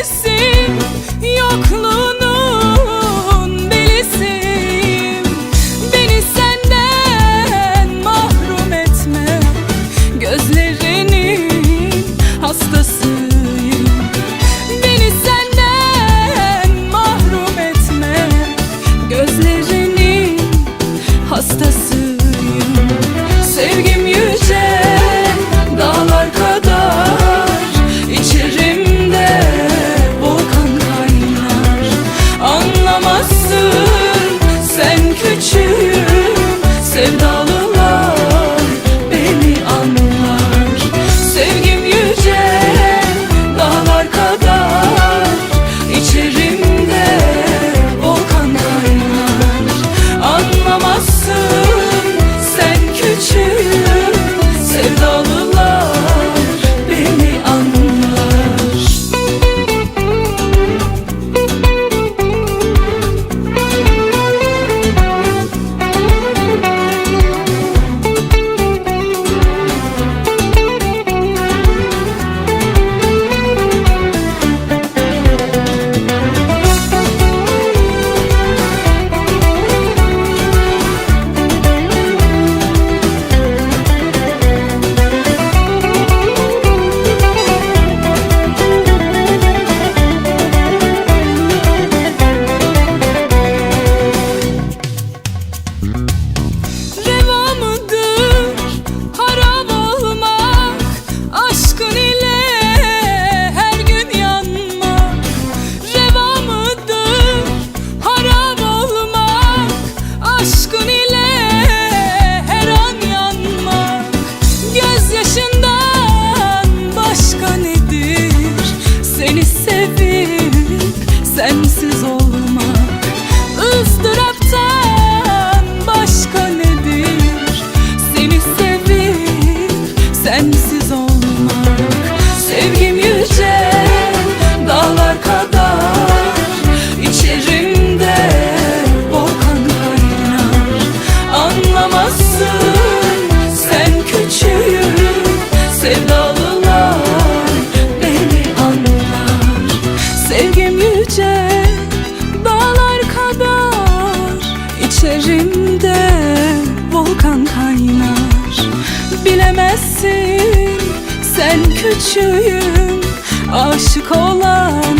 neredesin? Yokluğunu sensiz ol. yüce dağlar kadar içerimde volkan kaynar. Bilemezsin sen küçüğüm aşık olan